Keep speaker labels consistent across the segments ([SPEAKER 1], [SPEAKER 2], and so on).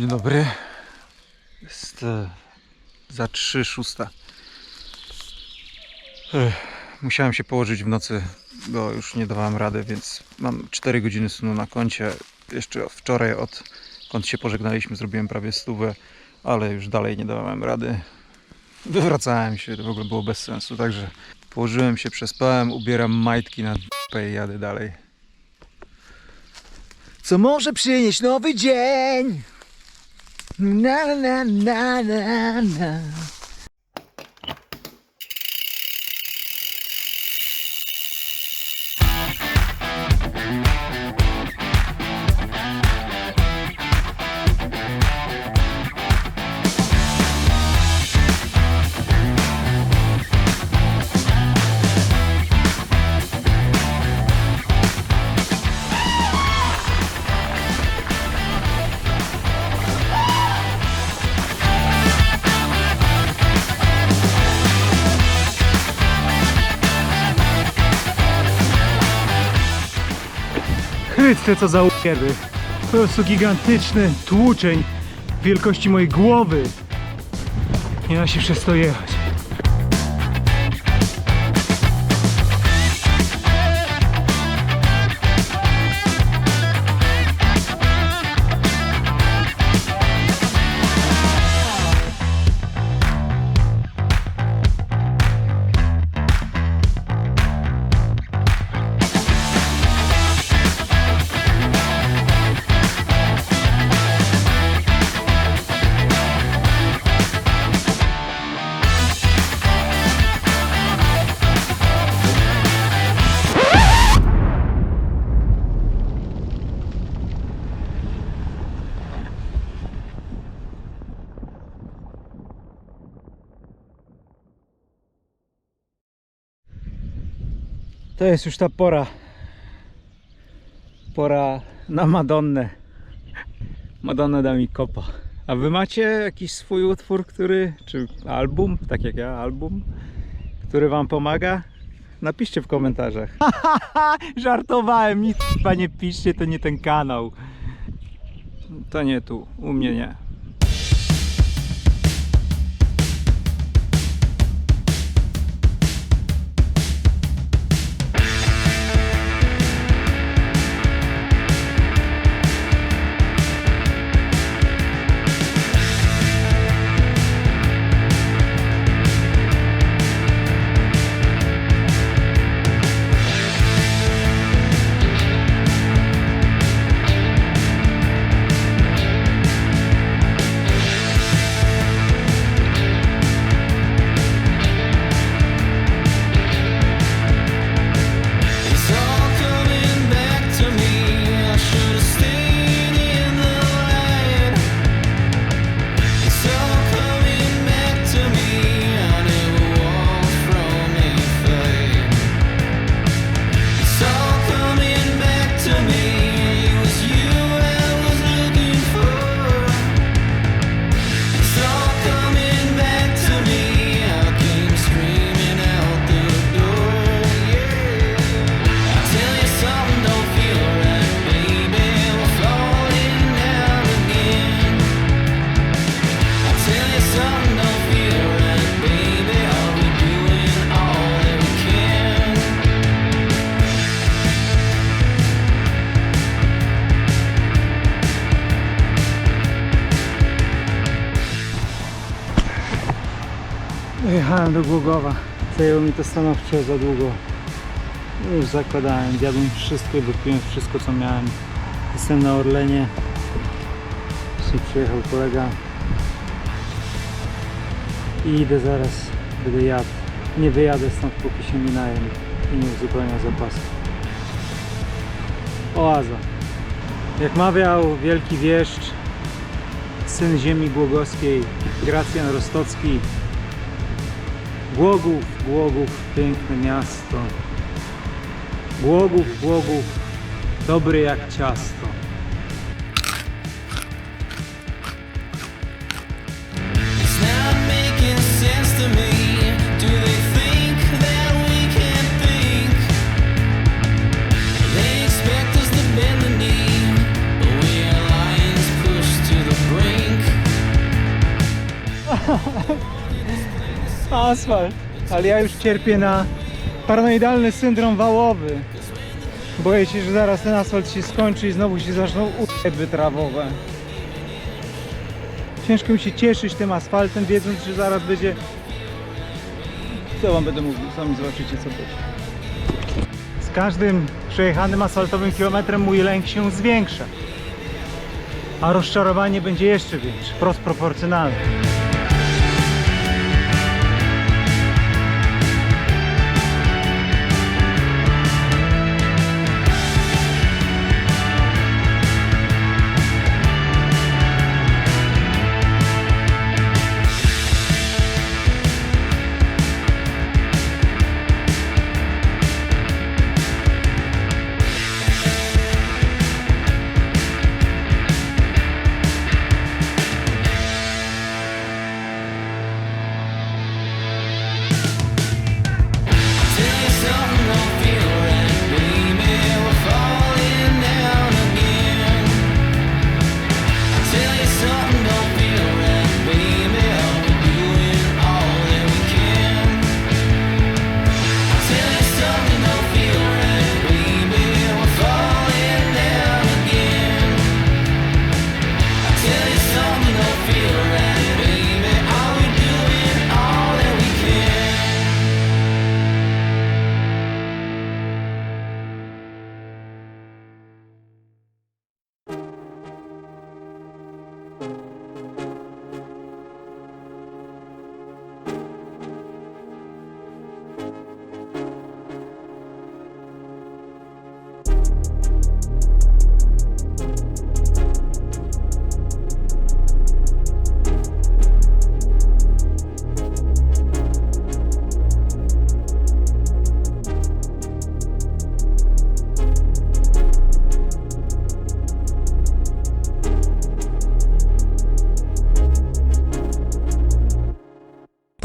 [SPEAKER 1] Dzień dobry. Jest e, za 3 szósta. Musiałem się położyć w nocy, bo już nie dawałem rady, więc mam 4 godziny snu na koncie. Jeszcze wczoraj, odkąd się pożegnaliśmy, zrobiłem prawie stówę, ale już dalej nie dawałem rady. Wywracałem się, to w ogóle było bez sensu, także położyłem się, przespałem, ubieram majtki na d***ę i jadę dalej. Co może przynieść nowy dzień? Na na na na na.
[SPEAKER 2] Chryste, co za ukierwy. Po prostu gigantyczny tłuczeń wielkości mojej głowy. Nie da się przez to jechać. To jest już ta pora. Pora na Madonnę. Madonna da mi kopa. A wy macie jakiś swój utwór, który, czy album, tak jak ja, album, który wam pomaga? Napiszcie w komentarzach. Żartowałem, nic chyba nie piszcie, to nie ten kanał. To nie tu, u mnie nie. Dojechałem do Głogowa. Zajęło mi to stanowczo za długo. Już zakładałem, zjadłem wszystko i wypiłem wszystko co miałem. Jestem na Orlenie. Dzisiaj przyjechał kolega. I idę zaraz, będę jadł. Nie wyjadę stąd póki się nie najem i nie uzupełniam zapasu. Oaza. Jak mawiał wielki wieszcz, syn ziemi głogowskiej, Gracjan Rostocki, Głogów, Głogów, piękne miasto. Głogów, Głogów, dobry jak ciasto.
[SPEAKER 1] Asfalt. Ale ja już cierpię na paranoidalny syndrom wałowy. Boję się, że zaraz ten asfalt się skończy i znowu się zaczną uczeby trawowe. Ciężko mi się cieszyć tym asfaltem, wiedząc, że zaraz będzie... Co wam będę mówił? Sami zobaczycie, co będzie. Z każdym przejechanym asfaltowym kilometrem mój lęk się zwiększa. A rozczarowanie będzie jeszcze większe, prost proporcjonalne.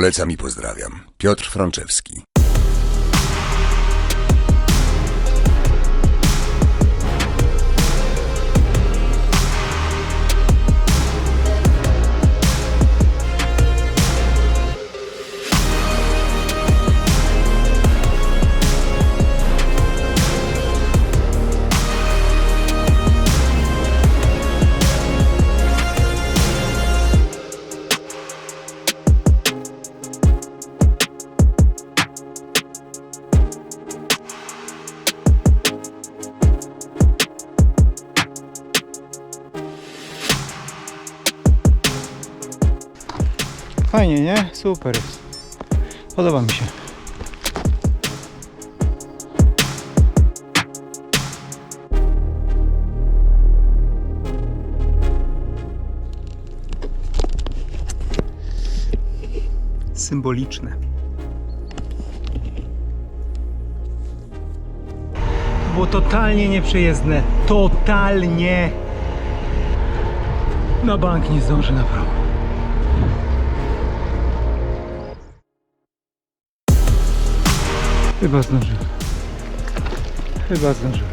[SPEAKER 3] Polecam i pozdrawiam. Piotr Franczewski.
[SPEAKER 1] Fajnie, nie? Super jest. Podoba mi się. Symboliczne. Było totalnie nieprzejezdne. Totalnie. Na bank nie zdążę na prawo. Chyba zdążyłem. Chyba zdążyłem.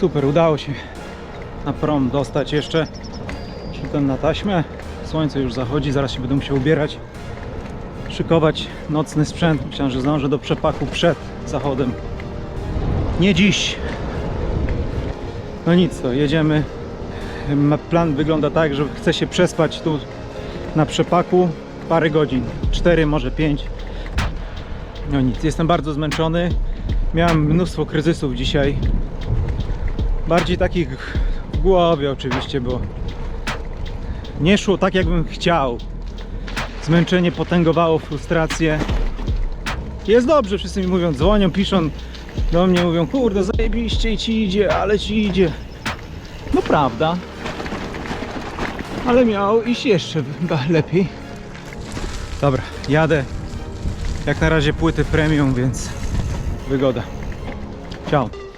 [SPEAKER 1] Super, udało się na prom dostać jeszcze. Szukam na taśmę. Słońce już zachodzi, zaraz się będę musiał ubierać. Szykować nocny sprzęt. Myślałem, że zdążę do przepaku przed zachodem. Nie dziś. No nic, to jedziemy. Plan wygląda tak, że chcę się przespać tu na przepaku parę godzin. 4, może 5. No nic, jestem bardzo zmęczony. Miałem mnóstwo kryzysów dzisiaj. Bardziej takich w głowie oczywiście, bo nie szło tak, jakbym chciał. Zmęczenie potęgowało frustrację. Jest dobrze, wszyscy mi mówią, dzwonią, piszą do mnie, mówią, kurde, zajebiście i ci idzie, ale ci idzie. No prawda. Ale miało iść jeszcze lepiej. Dobra, jadę. Jak na razie płyty premium, więc wygoda. Ciao.